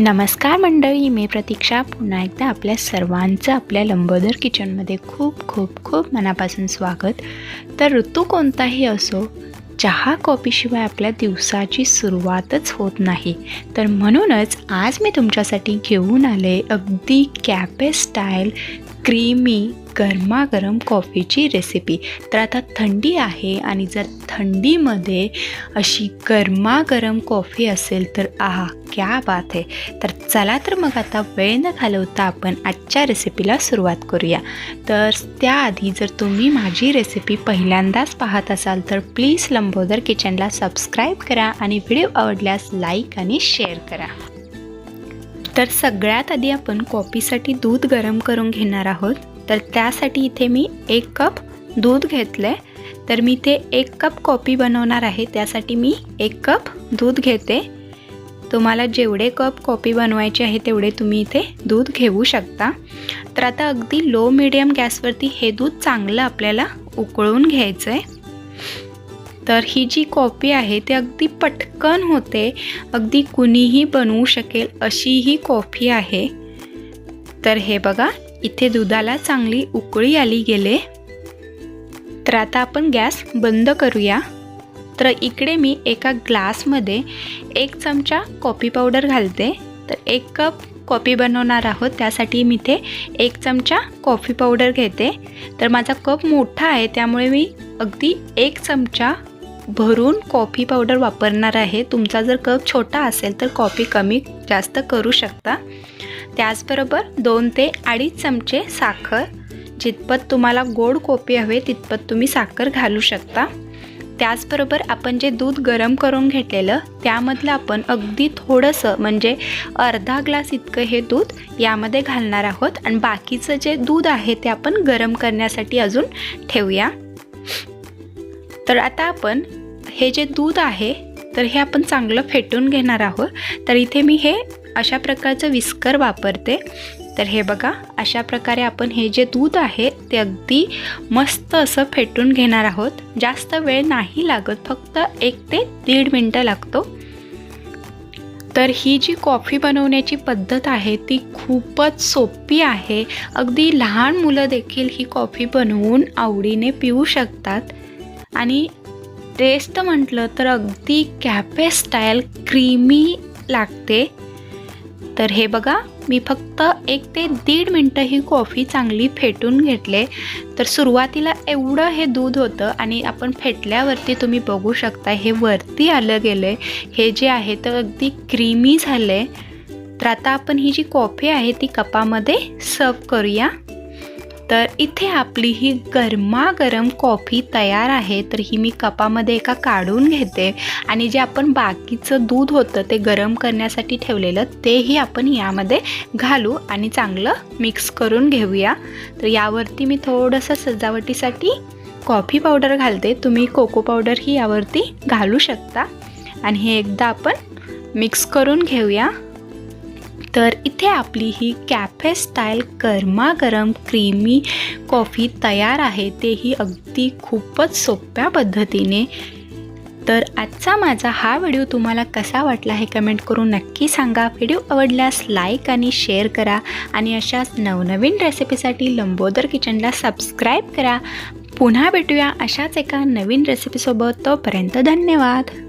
नमस्कार मंडळी मी प्रतीक्षा. पुन्हा एकदा आपल्या सर्वांचं आपल्या लंबोदर किचनमध्ये खूप खूप खूप मनापासून स्वागत. तर ऋतू कोणताही असो चहा कॉफीशिवाय आपल्या दिवसाची सुरुवातच होत नाही. तर म्हणूनच आज मी तुमच्यासाठी घेऊन आले अगदी कॅपे स्टाईल क्रीमी गरमागरम कॉफीची रेसिपी तर आता थंडी आहे आणि जर थंडीमध्ये अशी गरमागरम कॉफी असेल तर आहा क्या बात आहे. तर चला तर मग आता वेळ न घालवता आपण आजच्या रेसिपीला सुरुवात करूया. तर त्याआधी जर तुम्ही माझी रेसिपी पहिल्यांदाच पाहत असाल तर प्लीज लंबोदर किचनला सबस्क्राईब करा आणि व्हिडिओ आवडल्यास लाईक आणि शेअर करा. तर सगळ्यात आधी आपण कॉफीसाठी दूध गरम करून घेणार आहोत. तर त्यासाठी इथे मी एक कप दूध घेतलं आहे तर मी ते एक कप कॉफी बनवणार आहे. त्यासाठी मी एक कप दूध घेते. तुम्हाला जेवढे कप कॉफी बनवायचे आहे तेवढे तुम्ही इथे दूध घेऊ शकता. तर आता अगदी लो मिडियम गॅसवरती हे दूध चांगलं आपल्याला उकळून घ्यायचं आहे तर ही जी कॉपी आहे ती अगदी पटकन होते. अगदी कुणीही बनवू शकेल अशी ही कॉफी आहे. तर हे बघा इथे दुधाला चांगली उकळी आली गेले. तर आता आपण गॅस बंद करूया. तर इकडे मी एका ग्लासमध्ये एक चमचा कॉफी पावडर घालते. तर एक कप कॉफी बनवणार आहोत त्यासाठी मी इथे एक चमचा कॉफी पावडर घेते. तर माझा कप मोठा आहे त्यामुळे मी अगदी एक चमचा भरून कॉफी पावडर वापरणार आहे. तुमचा जर कप छोटा असेल तर कॉफी कमी जास्त करू शकता. त्याचबरोबर दोन ते अडीच चमचे साखर. जितपत तुम्हाला गोड कॉफी हवे तितपत तुम्ही साखर घालू शकता. त्याचबरोबर आपण जे दूध गरम करून घेतलेलं त्यामधलं आपण अगदी थोडंसं म्हणजे अर्धा ग्लास इतकं हे दूध यामध्ये घालणार आहोत. आणि बाकीचं जे दूध आहे ते आपण गरम करण्यासाठी अजून ठेवूया. तर आता आपण हे जे दूध आहे तर हे आपण चांगलं फेटून घेणार आहोत. तर इथे मी हे अशा प्रकारचं विस्कर वापरते. तर हे बघा अशा प्रकारे आपण हे जे दूध आहे ते अगदी मस्त असं फेटून घेणार आहोत. जास्त वेळ नाही लागत फक्त एक ते दीड मिनटं लागतो. तर ही जी कॉफी बनवण्याची पद्धत आहे ती खूपच सोपी आहे. अगदी लहान मुलं देखील ही कॉफी बनवून आवडीने पिऊ शकतात. आणि टेस्ट म्हटलं तर अगदी कॅफे स्टाईल क्रीमी लागते. तर हे बघा मी फक्त एक ते दीड मिनटं ही कॉफी चांगली फेटून घेतले. तर सुरुवातीला एवढं हे दूध होतं आणि आपण फेटल्यावरती तुम्ही बघू शकता हे वरती आलं गेलं हे जे आहे तर अगदी क्रीमी झालं आहे तर आता आपण ही जी कॉफी आहे ती कपामध्ये सर्व करूया. तर इथे आपली ही गरमागरम कॉफी तयार आहे. तर ही मी कपामध्ये एका काढून घेते. आणि जे आपण बाकीचं दूध होतं ते गरम करण्यासाठी ठेवलेलं तेही आपण यामध्ये घालू आणि चांगलं मिक्स करून घेऊया. तर यावरती मी थोडंसं सजावटीसाठी कॉफी पावडर घालते. तुम्ही कोको पावडर ही यावरती घालू शकता. आणि हे एकदा आपण मिक्स करून घेऊया. तर इथे आपली ही कॅफे स्टाईल गरमागरम क्रीमी कॉफी तयार आहे. तेही अगदी खूपच सोप्या पद्धतीने. तर आजचा माझा हा व्हिडिओ तुम्हाला कसा वाटला हे कमेंट करून नक्की सांगा. व्हिडिओ आवडल्यास लाईक आणि शेअर करा आणि अशाच नवनवीन रेसिपीसाठी लंबोदर किचनला सबस्क्राईब करा. पुन्हा भेटूया अशाच एका नवीन रेसिपीसोबत तोपर्यंत धन्यवाद.